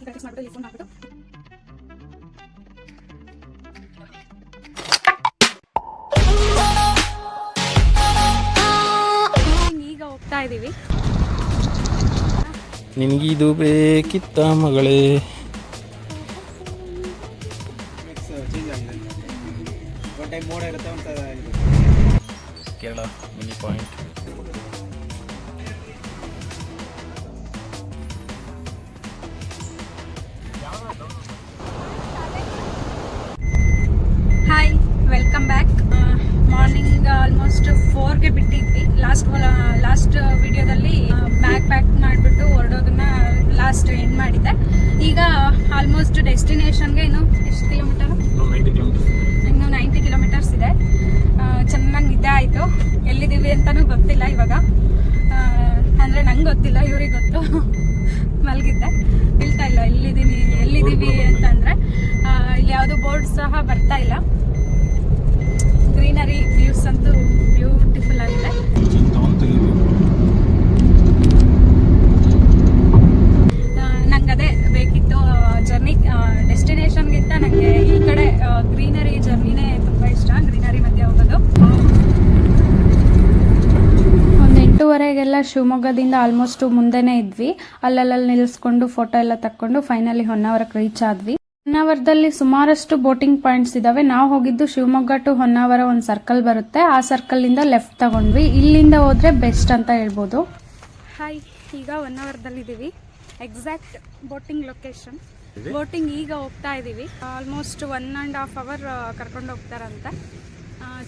Practice ಮಾಡ್ಬಿಟ್ಟು ಇಲ್ಲಿ phone ಮಾಡ್ಬಿಟ್ಟು ಈಗ ಹೋಗ್ತಾ ಇದೀವಿ. ನಿನಗಿದು ಬೇಕಿತ್ತ ಮಗಳೇ? ಕೇರಳ ಮಿನಿ ಪಾಯಿಂಟ್ ಆಲ್ಮೋಸ್ಟ್ ಫೋರ್ಗೆ ಬಿಟ್ಟಿದ್ವಿ. ಲಾಸ್ಟ್ ಲಾಸ್ಟ್ ವಿಡಿಯೋದಲ್ಲಿ ಬ್ಯಾಗ್ ಪ್ಯಾಕ್ ಮಾಡಿಬಿಟ್ಟು ಹೊರಡೋದನ್ನ ಲಾಸ್ಟ್ ಎಂಡ್ ಮಾಡಿದ್ದೆ ಈಗ ಆಲ್ಮೋಸ್ಟ್ ಡೆಸ್ಟಿನೇಷನ್ಗೆ ಇನ್ನು ಎಷ್ಟು ಕಿಲೋಮೀಟರ್ ಇನ್ನು ನೈಂಟಿ ಕಿಲೋಮೀಟರ್ಸ್ ಇದೆ. ಚೆನ್ನಾಗಿ ನಿದ್ದೆ ಆಯಿತು. ಎಲ್ಲಿದ್ದೀವಿ ಅಂತಲೂ ಗೊತ್ತಿಲ್ಲ ಇವಾಗ. ಅಂದರೆ ನಂಗೆ ಗೊತ್ತಿಲ್ಲ ಇವ್ರಿಗೆ ಗೊತ್ತು. ಮಲಗಿದ್ದೆ. ಹೇಳ್ತಾ ಇಲ್ಲ ಎಲ್ಲಿದ್ದೀನಿ ಎಲ್ಲಿದ್ದೀವಿ ಅಂತಂದರೆ ಇಲ್ಲಿ ಯಾವುದೋ ಬೋರ್ಡ್ ಸಹ ಬರ್ತಾ ಇಲ್ಲ ಗ್ರೀನರಿ ವ್ಯೂಸ್ ಅಂತೂ ಬ್ಯೂಟಿಫುಲ್ ಆಗಿದೆ ನಂಗೆ ಅದೇ ಬೇಕಿತ್ತು ಜರ್ನಿ ಡೆಸ್ಟಿನೇಷನ್ಗಿಂತ ನನಗೆ ಈ ಕಡೆ ಗ್ರೀನರಿ ಜರ್ನಿನೇ ತುಂಬ ಇಷ್ಟ ಗ್ರೀನರಿ ಮಧ್ಯೆ ಹೋಗೋದು ಒಂದು ಶಿವಮೊಗ್ಗದಿಂದ ಆಲ್ಮೋಸ್ಟ್ ಮುಂದೆನೇ ಇದ್ವಿ. ಅಲ್ಲಲ್ಲಿ ನಿಲ್ಲಿಸ್ಕೊಂಡು ಫೋಟೋ ಎಲ್ಲ ತಕ್ಕೊಂಡು ಫೈನಲಿ ಹೊನ್ನಾವರಕ್ಕೆ ರೀಚ್ ಆದ್ವಿ. ಹೊನ್ನಾವರದಲ್ಲಿ ಸುಮಾರಷ್ಟು ಬೋಟಿಂಗ್ ಪಾಯಿಂಟ್ಸ್ ಇದಾವೆ. ನಾವು ಹೋಗಿದ್ದು ಶಿವಮೊಗ್ಗ ಟು ಹೊನ್ನಾವರ ಒಂದು ಸರ್ಕಲ್ ಬರುತ್ತೆ. ಆ ಸರ್ಕಲ್ ಇಂದ ಲೆಫ್ಟ್ ತಗೊಂಡ್ವಿ. ಇಲ್ಲಿಂದ ಹೋದ್ರೆ ಬೆಸ್ಟ್ ಅಂತ ಹೇಳ್ಬೋದು. ಹಾಯ್ ಈಗ ಹೊನ್ನಾವರದಲ್ಲಿ ಇದ್ದೀವಿ ಎಕ್ಸಾಕ್ಟ್ ಬೋಟಿಂಗ್ ಲೊಕೇಶನ್ ಬೋಟಿಂಗ್ ಈಗ ಹೋಗ್ತಾ ಇದ್ದೀವಿ almost one and half hour ಕರ್ಕೊಂಡು ಹೋಗ್ತಾರಂತೆ.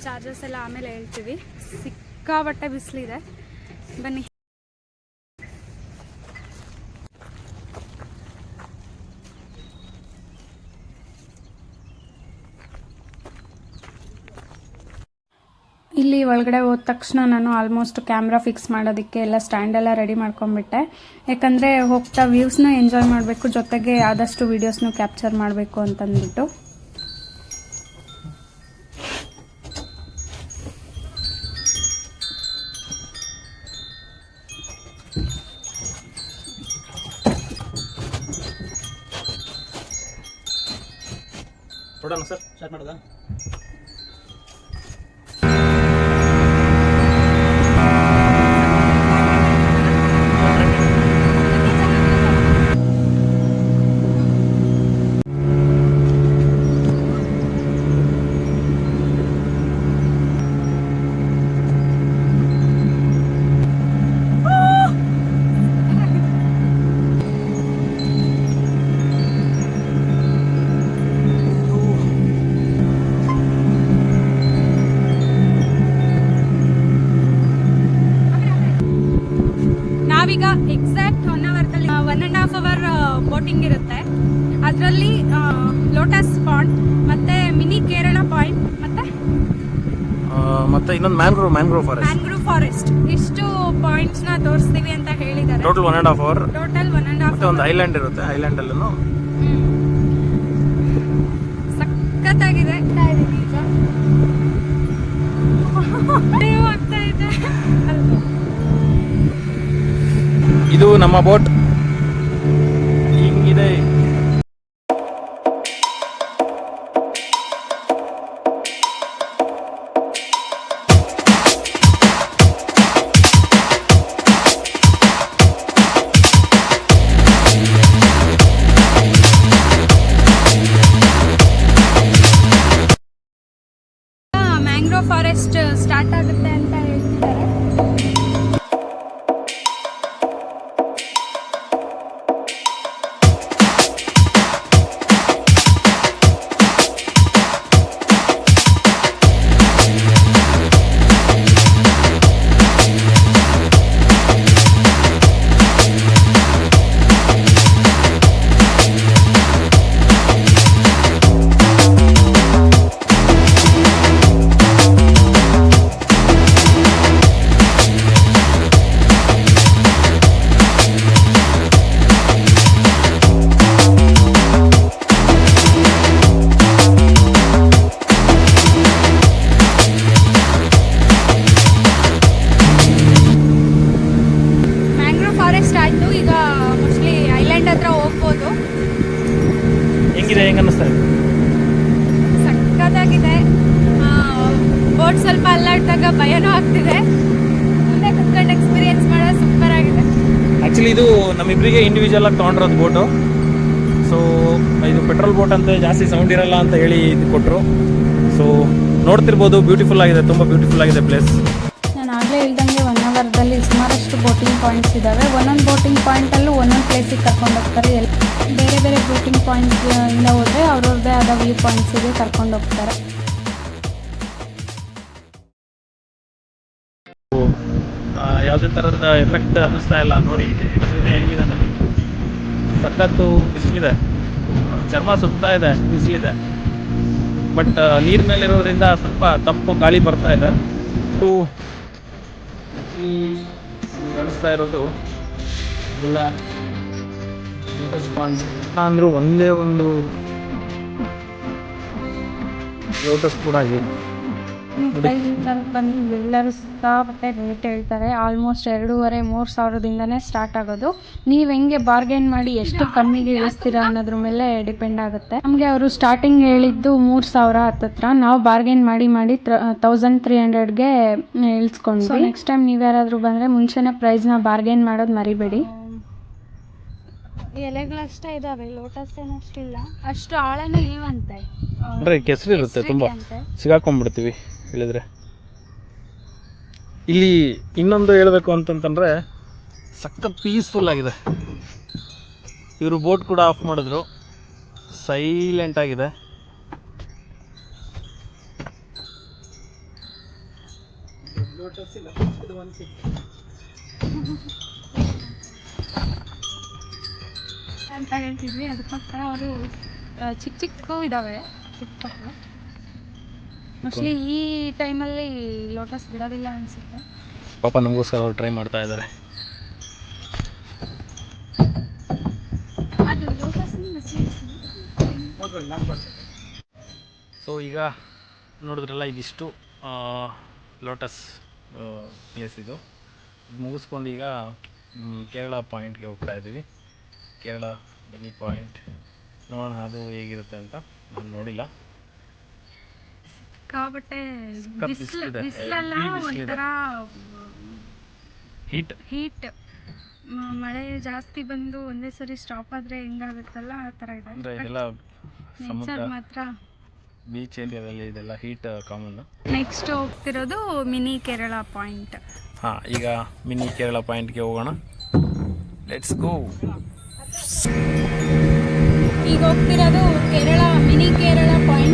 ಚಾರ್ಜಸ್ ಎಲ್ಲ ಆಮೇಲೆ ಹೇಳ್ತೀವಿ. ಸಿಕ್ಕಾಬಟ್ಟೆ ಬಿಸಿಲಿದೆ. ಬನ್ನಿ. ಇಲ್ಲಿ ಒಳಗಡೆ ಹೋದ ತಕ್ಷಣ ನಾನು ಆಲ್ಮೋಸ್ಟ್ ಕ್ಯಾಮ್ರಾ ಫಿಕ್ಸ್ ಮಾಡೋದಕ್ಕೆ ಎಲ್ಲ ಸ್ಟ್ಯಾಂಡ್ ಎಲ್ಲ ರೆಡಿ ಮಾಡ್ಕೊಂಡ್ಬಿಟ್ಟೆ. ಯಾಕಂದರೆ ಹೋಗ್ತಾ ವ್ಯೂಸ್ನ ಎಂಜಾಯ್ ಮಾಡಬೇಕು, ಜೊತೆಗೆ ಆದಷ್ಟು ವೀಡಿಯೋಸ್ನೂ ಕ್ಯಾಪ್ಚರ್ ಮಾಡಬೇಕು ಅಂತಂದ್ಬಿಟ್ಟು. ನೋಡೋಣ ಸರ್. ಸ್ಟಾರ್ಟ್ ಮಾಡೋದಾ? ನಾವೀಗ exact one ಅವರ್ದಲ್ಲಿ one and half hour boating ಇರುತ್ತೆ. ಅದರಲ್ಲಿ ಲೋಟಸ್ ಪಾಂಡ್ ಮತ್ತೆ ಮಿನಿ ಕೇರಳ ಪಾಯಿಂಟ್ ಮತ್ತೆ ಮತ್ತೆ ಇನ್ನೊಂದು mangrove mangrove forest mangrove forest ಇಷ್ಟು ಪಾಯಿಂಟ್ಸ್ನ ತೋರಿಸ್ತೀವಿ ಅಂತ ಹೇಳಿದ್ದಾರೆ. Total one and half hour total one and half ಮತ್ತೆ ಒಂದು ಐಲ್ಯಾಂಡ್ ಇರುತ್ತೆ ಐಲ್ಯಾಂಡ್ ಅಲ್ಲೂ. ಸಖತ್ತಾಗಿದೆ. ಹೋಗ್ತಾ ಇದೆ. ಅಲ್ವಾ? ಇದು ನಮ್ಮ ನಮ್ಮಿಬ್ಬರಿಗೆ ಇಂಡಿವಿಜುವಲ್ ಆಗಿ ತೊಗೊಂಡಿರೋದು ಬೋಟು ಸೊ ಇದು ಪೆಟ್ರೋಲ್ ಬೋಟ್ ಅಂತ, ಜಾಸ್ತಿ ಸೌಂಡ್ ಇರಲ್ಲ ಅಂತ ಹೇಳಿ ಇದು ಕೊಟ್ಟರು ಸೊ ನೋಡ್ತಿರ್ಬೋದು ಬ್ಯೂಟಿಫುಲ್ ಆಗಿದೆ, ತುಂಬ ಬ್ಯೂಟಿಫುಲ್ ಆಗಿದೆ ಪ್ಲೇಸ್ ನಾನು ಆಗಲೇ ಇಲ್ದಂಗೆ ಒನ್ ಅವರ್ದಲ್ಲಿ ಸುಮಾರಷ್ಟು ಬೋಟಿಂಗ್ ಪಾಯಿಂಟ್ಸ್ ಇದ್ದಾವೆ ಒಂದೊಂದು ಬೋಟಿಂಗ್ ಪಾಯಿಂಟಲ್ಲೂ ಒಂದೊಂದು ಪ್ಲೇಸಿಗೆ ಕರ್ಕೊಂಡು ಹೋಗ್ತಾರೆ. ಬೇರೆ ಬೇರೆ ಬೋಟಿಂಗ್ ಪಾಯಿಂಟ್ಸ್ ಇಂದ ಹೋದರೆ ಅವ್ರವ್ರದ್ದೇ ಆದ ವ್ಯೂ ಪಾಯಿಂಟ್ಸಿಗೆ ಕರ್ಕೊಂಡು ಹೋಗ್ತಾರೆ. ಯಾವುದೇ ಥರದ ಎಫೆಕ್ಟ್ ಅನ್ನಿಸ್ತಾ ಇಲ್ಲ, ನೋಡಿ. ಹೆಂಗಿದೆ. ಸಖತ್ತು ಬಿಸಿಲಿದೆ. ಚರ್ಮ ಸುತ್ತಾ ಇದೆ, ಬಿಸಿಲಿದೆ. ಬಟ್ ನೀರ್ ಮೇಲೆ ಇರೋದ್ರಿಂದ ಸ್ವಲ್ಪ ತಂಪು ಗಾಳಿ ಬರ್ತಾ ಇದೆ. ಕಾಣಿಸ್ತಾ ಇರೋದು ಎಲ್ಲ ಅಂದ್ರೂ ಒಂದೇ ಒಂದು ಲೋಟಸ್ ಕೂಡ ಇದೆ. ಬಂದು ಎಲ್ಲರೂ ಸಿಕ್ಕಾಪಟ್ಟೆ ರೇಟ್ ಹೇಳ್ತಾರೆ. ಆಲ್ಮೋಸ್ಟ್ ಎರಡೂವರೆ ಮೂರು ಸಾವಿರದಿಂದನೇ ಸ್ಟಾರ್ಟ್ ಆಗೋದು. ನೀವು ಹೆಂಗೆ ಬಾರ್ಗೇನ್ ಮಾಡಿ ಎಷ್ಟು ಕಮ್ಮಿಗೆ ಇಳಿಸ್ತೀರಾ ಅನ್ನೋದ್ರ ಮೇಲೆ ಡಿಪೆಂಡ್ ಆಗುತ್ತೆ. ನಮಗೆ ಅವರು ಸ್ಟಾರ್ಟಿಂಗ್ ಹೇಳಿದ್ದು ಮೂರು ಸಾವಿರ ಹತ್ತತ್ರ. ನಾವು ಬಾರ್ಗೇನ್ ಮಾಡಿ ಮಾಡಿ ತೌಸಂಡ್ ತ್ರೀ ಹಂಡ್ರೆಡ್ಗೆ ಇಳಿಸ್ಕೊಂಡು ನೆಕ್ಸ್ಟ್ ಟೈಮ್ ನೀವು ಯಾರಾದರೂ ಬಂದರೆ ಮುಂಚೆನೇ ಪ್ರೈಸ್ನ ಬಾರ್ಗೇನ್ ಮಾಡೋದು ಮರಿಬೇಡಿ. ಎಲೆಗಳಷ್ಟೇ ಇದಾವೆ ಲೋಟಸ್ ಏನಷ್ಟಿಲ್ಲ ಅಷ್ಟು ಆಳನೇ ಇಲ್ವಂತೆ. ಅಂದ್ರೆ ಕೆಸರು ಇರುತ್ತೆ ತುಂಬಾ. ಸಿಗಾಕೊಂಡ್ಬಿಡ್ತೀವಿ. ಹೇಳಿದ್ರೆ? ಇಲ್ಲಿ ಇನ್ನೊಂದು ಹೇಳಬೇಕು ಅಂತಂತಂದರೆ ಸಖತ್ ಪೀಸ್ಫುಲ್ ಆಗಿದೆ. ಇವರು ಬೋಟ್ ಕೂಡ ಆಫ್ ಮಾಡಿದ್ರು. ಸೈಲೆಂಟ್ ಆಗಿದೆ. ಅಂತ ಹೇಳ್ತಿದ್ವಿ. ಅದಕ್ಕೋಸ್ಕರ ಅವರು ಚಿಕ್ಕ ಚಿಕ್ಕ ಇದ್ದಾವೆ ಮೋಸ್ಟ್ಲಿ ಈ ಟೈಮಲ್ಲಿ ಲೋಟಸ್ ಬಿಡೋದಿಲ್ಲ ಅನಿಸುತ್ತೆ. ಪಾಪ ನಮಗೋಸ್ಕರ ಅವ್ರು ಟ್ರೈ ಮಾಡ್ತಾ ಇದ್ದಾರೆ. ಸೊ ಈಗ ನೋಡಿದ್ರಲ್ಲ ಇದಿಷ್ಟು ಲೋಟಸ್ ಪ್ಲೇಸ್ ಇದು. ಮುಗಿಸ್ಕೊಂಡು ಈಗ ಕೇರಳ ಪಾಯಿಂಟ್ಗೆ ಹೋಗ್ತಾ ಇದ್ದೀವಿ. ಕೇರಳ ಬನ್ನಿ ಪಾಯಿಂಟ್ ನೋಡೋಣ ಅದು ಹೇಗಿರುತ್ತೆ ಅಂತ. ನಾನು ನೋಡಿಲ್ಲ. ಬಿಸಿಲು ಬಿಸ್ಲಿದೆ. ಬಿಸಿಲಲ್ಲ. ಒಂಥರ ಹೀಟ್ ಹೀಟ್ ಮಳೆ ಜಾಸ್ತಿ ಬಂದು ಒಂದೇ ಸರಿ ಸ್ಟಾಪ್ ಆದರೆ ಹೆಂಗಾಗುತ್ತಲ್ಲ ಆ ಥರ ಅಂದರೆ ಇದೆ ಇದೆಲ್ಲ ಸಮುದ್ರ. ನೇಚರ್ ಮಾತ್ರ. ಬೀಚ್ ಏರಿಯಾದಲ್ಲಿ ಇದೆಲ್ಲ ಹೀಟ್ ಕಾಮನ್ ನೆಕ್ಸ್ಟ್ ಹೋಗ್ತಿರೋದು ಮಿನಿ ಕೇರಳ ಪಾಯಿಂಟ್ ಹಾಂ ಈಗ ಮಿನಿ ಕೇರಳ ಪಾಯಿಂಟ್ಗೆ ಹೋಗೋಣ. ಲೆಟ್ಸ್ ಗೋ ಈಗ ಹೋಗ್ತಿರೋದು Kerala mini Kerala point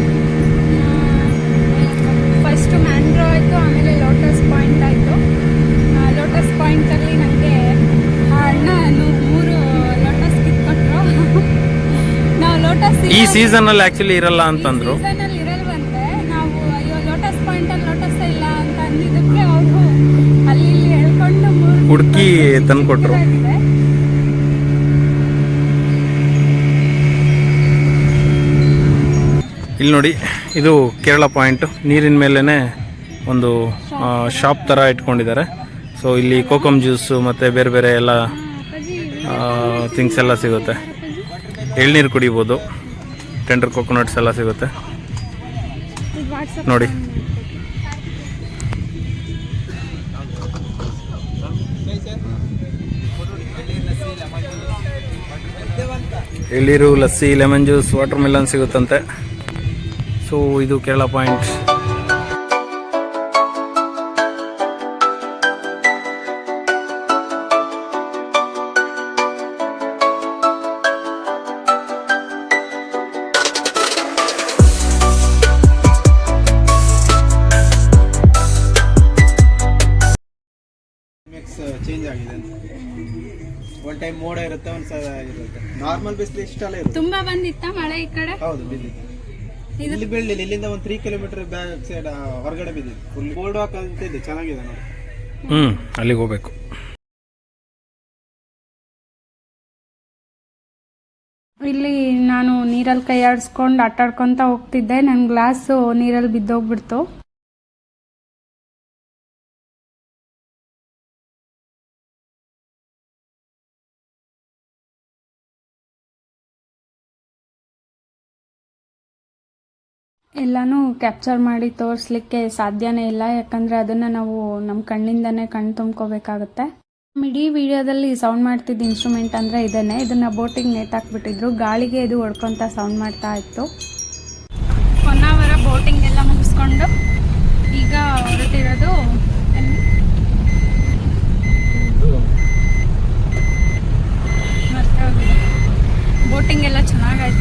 lotus ಅಲ್ಲಿ ಆ್ಯಕ್ಚುಲಿ ಇರಲ್ಲ ಅಂತಂದ್ರು. ಇರಲ್ವಂತೆ. ನಾವು ಅಯ್ಯೋ ಲೋಟಸ್ ಪಾಯಿಂಟಲ್ಲಿ ಲೋಟಸ್ ಇಲ್ಲ ಅಂತ ಅಂದಿದ್ದಕ್ಕೆ ಅವರು ಅಲ್ಲಿ ಇಲ್ಲಿ ಹೇಳ್ಕೊಂಡು ಹುಡ್ಕಿ ತಂದ್ಕೊಟ್ರು. ಇಲ್ಲಿ ನೋಡಿ ಇದು ಕೇರಳ ಪಾಯಿಂಟ್. ನೀರಿನ ಮೇಲೇ ಒಂದು ಶಾಪ್ ಥರ ಇಟ್ಕೊಂಡಿದ್ದಾರೆ. ಸೊ ಇಲ್ಲಿ ಕೋಕಮ್ ಜ್ಯೂಸು ಮತ್ತು ಬೇರೆ ಬೇರೆ ಎಲ್ಲ ಥಿಂಗ್ಸ್ ಎಲ್ಲ ಸಿಗುತ್ತೆ. ಎಳ್ನೀರು ಕುಡಿಬೋದು. ಟೆಂಡರ್ ಕೋಕೋನಟ್ಸ್ ಎಲ್ಲ ಸಿಗುತ್ತೆ. ನೋಡಿ. ಎಳೀರು lassi lemon juice watermelon ಸಿಗುತ್ತಂತೆ. ಸೊ ಇದು ಕೇರಳ ಪಾಯಿಂಟ್ ಮೋಡ ಇರುತ್ತೆ ಒಂದು ಸಲ ಇರುತ್ತೆ. ನಾರ್ಮಲ್ ಬಿಸಿಲು ಇಷ್ಟಲ್ಲ ಇರುತ್ತೆ. ತುಂಬಾ ಬಂದಿತ್ತ ಮಳೆ ಈ ಕಡೆ? ಹೌದು ಬಿದ್ದಿದೆ ಇಲ್ಲಿ ಬೀಳಲಿಲ್ಲ ಇಲ್ಲಿಂದ ಒಂದು ತ್ರೀ ಕಿಲೋಮೀಟರ್ ಬ್ಯಾಕ್ ಸೈಡ್ ಹೊರಗಡೆ ಬಿದ್ದಿದೆ ಫುಲ್ ಬೋರ್ಡ್ ವಾಕ್ ಅಂತ ಇದೆ ಚೆನ್ನಾಗಿದೆ ನೋಡಿ. ಹ್ಮ್ ಅಲ್ಲಿಗೆ ಹೋಗ್ಬೇಕು. ಇಲ್ಲಿ ನಾನು ನೀರಲ್ಲಿ ಕೈ ಆಡಿಸ್ಕೊಂಡು ಆಟಾಡ್ಕೊಂತ ಹೋಗ್ತಿದ್ದೆ. ನನ್ನ ಗ್ಲಾಸು ನೀರಲ್ಲಿ ಬಿದ್ದೋಗ್ಬಿಡ್ತು. ಎಲ್ಲನೂ ಕ್ಯಾಪ್ಚರ್ ಮಾಡಿ ತೋರಿಸ್ಲಿಕ್ಕೆ ಸಾಧ್ಯನೇ ಇಲ್ಲ. ಯಾಕಂದರೆ ಅದನ್ನು ನಾವು ನಮ್ಮ ಕಣ್ಣಿಂದನೇ ಕಣ್ಣು ತುಂಬ್ಕೋಬೇಕಾಗುತ್ತೆ. ಇಡೀ ವಿಡಿಯೋದಲ್ಲಿ ಸೌಂಡ್ ಮಾಡ್ತಿದ್ದ ಇನ್ಸ್ಟ್ರೂಮೆಂಟ್ ಅಂದರೆ ಇದನ್ನೇ. ಇದನ್ನು ಬೋಟಿಗೆ ನೇತಾಕ್ಬಿಟ್ಟಿದ್ರು ಗಾಳಿಗೆ ಇದು ಹೊಡ್ಕೊತ ಸೌಂಡ್ ಮಾಡ್ತಾ ಇತ್ತು. ಹೊನ್ನಾವರ ಬೋಟಿಂಗ್ ಎಲ್ಲ ಮುಗಿಸ್ಕೊಂಡು ಈಗ ಹೊರಟಿರೋದು ಬೋಟಿಂಗ್ ಎಲ್ಲ ಚೆನ್ನಾಗಾಯಿತು.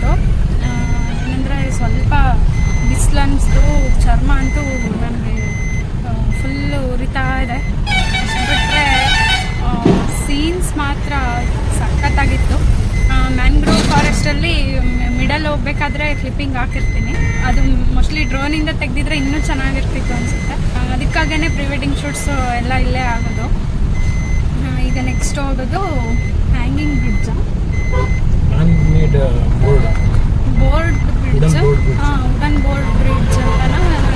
ಕ್ಲಿಪ್ಪಿಂಗ್ ಹಾಕಿರ್ತೀನಿ. ಅದು ಮೋಸ್ಟ್ಲಿ ಡ್ರೋನಿಂದ ತೆಗೆದಿದ್ರೆ ಇನ್ನೂ ಚೆನ್ನಾಗಿರ್ತಿತ್ತು ಅನಿಸುತ್ತೆ. ಅದಕ್ಕಾಗೇ ಪ್ರೀ ವೆಡ್ಡಿಂಗ್ ಶೂಟ್ಸು ಎಲ್ಲ ಇಲ್ಲೇ ಆಗೋದು. ಈಗ ನೆಕ್ಸ್ಟ್ ಹೋಗೋದು hanging bridge board board bridge ಹಾಂ ಉಡನ್ ಬೋರ್ಡ್ ಬ್ರಿಡ್ಜ್ ಅಂತ